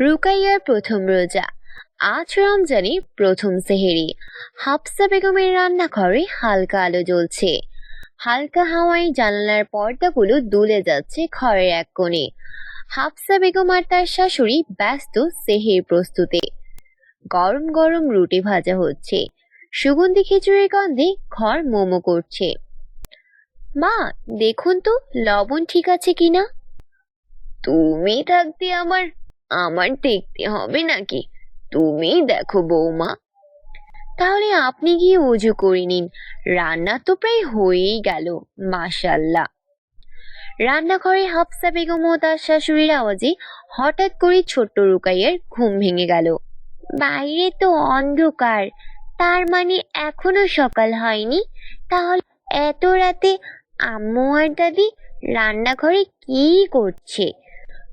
রুকাইয়ার প্রথম রোজা। আজ রমজানে প্রথম সেহেরি। হাফসা বেগমের রান্নাঘরে হালকা আলো জ্বলছে। হালকা হাওয়ায় জানালার পর্দাগুলো দুলে যাচ্ছে ঘরের এক কোণে। হাফসা বেগম আর তার শাশুড়ি ব্যস্ত সেহের প্রস্তুতে। গরম গরম রুটি ভাজা হচ্ছে। সুগন্ধি খিচুড়ির গন্ধে ঘর মোমো করছে। মা, দেখুন তো, লবণ ঠিক আছে কিনা? তুমি থাকতে আমার আমার দেখতে হবে নাকি? তুমি দেখো বৌমা। তাহলে আপনি গিয়ে উজু করে নিন। রান্না তো প্রায় হয়েই গেল মাশাল্লাহ রান্নাঘরে হাফসা বেগম ও তার শাশুড়ির আওয়াজে হঠাৎ করে ছোট্ট রুকাইয়ের ঘুম ভেঙে গেল। বাইরে তো অন্ধকার, তার মানে এখনও সকাল হয়নি। তাহলে এত রাতে আম্মু আর দাদি রান্নাঘরে কি করছে?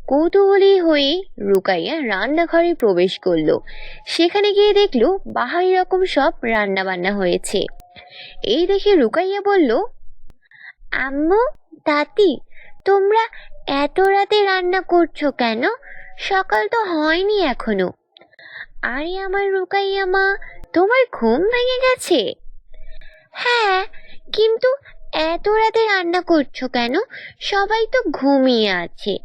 কৌতূহলী হয়ে রুকাইয়া রান্নাঘরে প্রবেশ করল। সেখানে গিয়ে দেখল, বাহারি রকম সব রান্না বান্না হয়েছে। এই দেখে রুকাইয়া বলল, আম্মু তাতি তোমরা এত রাতে রান্না করছ কেন? সকাল তো হয়নি এখনও। আরে আমার রুকাইয়া মা, তোমার ঘুম ভেঙে গেছে? হ্যাঁ কিন্তু এত রাতে রান্না করছ কেন? সবাই তো ঘুমিয়ে আছে।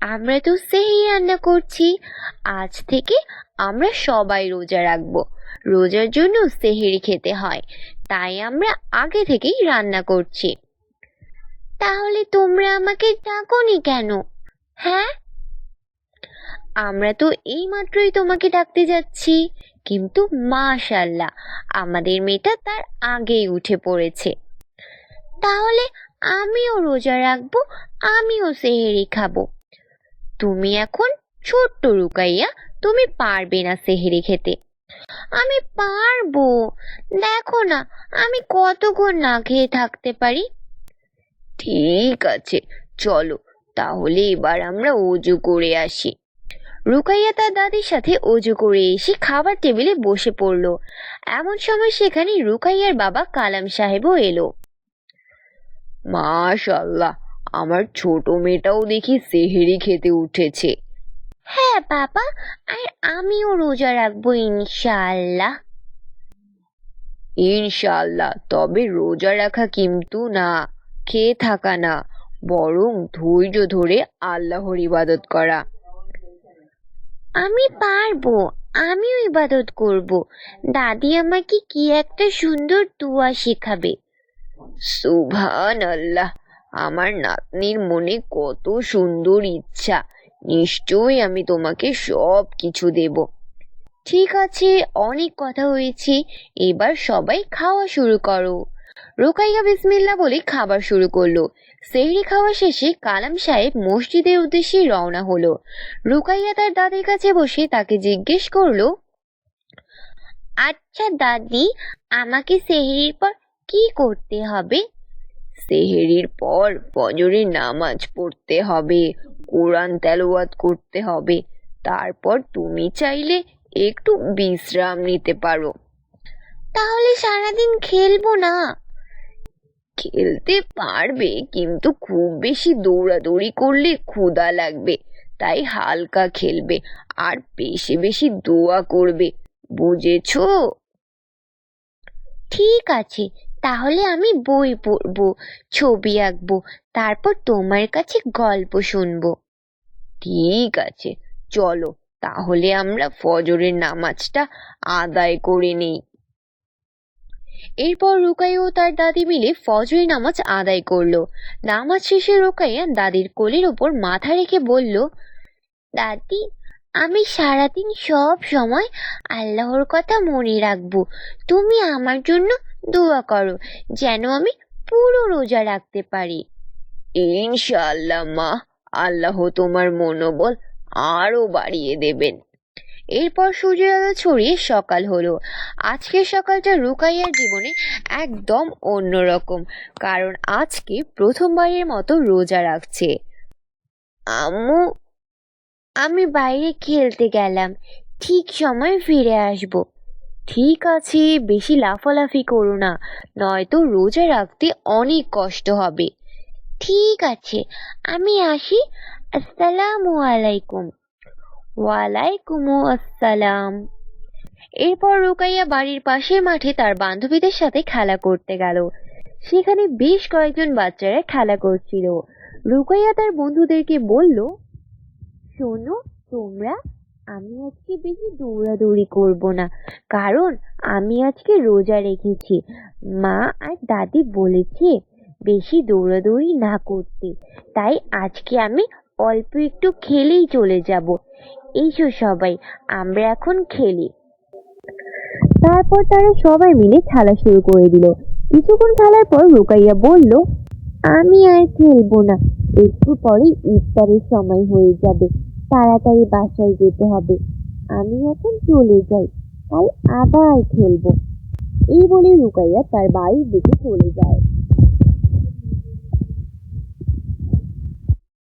আমরা তো সেই রান্না করছি। আজ থেকে আমরা সবাই রোজা রাখব। রোজার জন্য সেহেরি খেতে হয়। তাই আমরা আগে থেকেই রান্না করছি। তাহলে তোমরা আমাকে ডাকোনি কেন? হ্যাঁ? আমরা তো এই মাত্রই তোমাকে ডাকতে যাচ্ছি। কিন্তু মাশাল্লাহ, আমাদের মেয়েটা তার আগেই উঠে পড়েছে। তাহলে আমিও রোজা রাখব, আমিও সেহেরি খাব। তুমি এখন ছোট্ট রুকাইয়া, তুমি পারবে না সেহেরি খেতে। আমি পারব। দেখো না, আমি কতক্ষণ না খেয়ে থাকতে পারি? ঠিক আছে, চলো, তাহলে এবার আমরা অজু করে আসি। রুকাইয়া তার দাদির সাথে অজু করে এসে খাবার টেবিলে বসে পড়ল। এমন সময় সেখানে রুকাইয়ার বাবা কালাম সাহেবও এলো। মাশাল্লাহ আমার ছোট মেয়েটাও দেখি সেহেরি খেতে উঠেছে। হ্যাঁ বাবা আর আমিও রোজা রাখব ইনশাআল্লাহ। ইনশাআল্লাহ তবে রোজা রাখা কিন্তু না খেয়ে থাকা না বরং ধৈর্য ধরে আল্লাহর ইবাদত করা। আমি পারব আমিও ইবাদত করব। দাদি আমাকে কি একটা সুন্দর দোয়া শেখাবে। সুবহান আল্লাহ আমার নাতনির মনে কত সুন্দর ইচ্ছা। নিশ্চয়ই আমি তোমাকে সব কিছু দেব। ঠিক আছে, অনেক কথা হয়েছে। এবার সবাই খাওয়া শুরু করো। রোকাইয়া বিসমিল্লা বলে খাবার শুরু করল। সেহরি খাওয়া শেষে কালাম সাহেব মসজিদের উদ্দেশ্যে রওনা হলো। রোকাইয়া তার দাদির কাছে বসে তাকে জিজ্ঞেস করল আচ্ছা দাদি, আমাকে সেহরির পর কি করতে হবে? সেহেরির পর ফজরের নামাজ পড়তে হবে কোরআন তেলাওয়াত করতে হবে। তারপর তুমি চাইলে একটু বিশ্রাম নিতে পারো। তাহলে সারাদিন খেলব না? খেলতে পারবে কিন্তু খুব বেশি দৌড়াদৌড়ি করলে ক্ষুধা লাগবে তাই হালকা খেলবে আর বেশি বেশি দোয়া করবে বুঝেছ? ঠিক আছে তাহলে আমি বই পড়ব, ছবি আঁকবো, তারপর তোমার কাছে গল্প শুনব। ঠিক আছে, চলো, তাহলে আমরা ফজরের নামাজটা আদায় করে নিই। এরপর রুকাইয়া ও তার দাদি মিলে ফজরের নামাজ আদায় করল। নামাজ শেষে রুকাইয়া দাদির কোলের ওপর মাথা রেখে বলল, দাদি, আমি সারাদিন সব সময় আল্লাহর কথা মনে রাখব। তুমি আমার জন্য দোয়া করো, যেন আমি পুরো রোজা রাখতে পারি। ইনশাআল্লাহ মা, আল্লাহ তোমার মনোবল আরও বাড়িয়ে দেবেন। এরপর সূর্যের আলো ছড়িয়ে সকাল হলো। আজকের সকালটা রুকাইয়ার জীবনে একদম অন্যরকম, কারণ আজকে প্রথমবারের মতো রোজা রাখছে। আম্মু, আমি বাইরে খেলতে গেলাম, ঠিক সময় ফিরে আসব। ঠিক আছে, বেশি লাফালাফি করো না, নয়তো রোজা রাখতে অনেক কষ্ট হবে। ঠিক আছে, আমি আসি। আসসালামু আলাইকুম। ওয়ালাইকুম আসসালাম। এরপর রুকাইয়া বাড়ির পাশের মাঠে তার বান্ধবীদের সাথে খেলা করতে গেল। সেখানে বেশ কয়েকজন বাচ্চারা খেলা করছিল। রুকাইয়া তার বন্ধুদেরকে বলল, শোনো, তোমরা আমি আজকে বেশি দৌড়াদৌড়ি করব না। কারণ আমি আজকে রোজা রেখেছি। মা আর দাদি বলেছে বেশি দৌড়াদৌড়ি না করতে। তাই আজকে আমি অল্প একটু খেলেই চলে যাব। এইসো সবাই, আমরা এখন খেলি। তারপর তারা সবাই মিলে খেলা শুরু করে দিল। কিছুক্ষণ খেলার পর রুকাইয়া বলল, আমি আর খেলব না। একটু পরে ইফতারের সময় হয়ে যাবে। তাড়াতাড়ি বাসায় যেতে হবে। আমি এখন চলে যাই কাল আবার খেলব। এই বলে রুকাইয়া তার বাড়ির দিকে চলে যায়।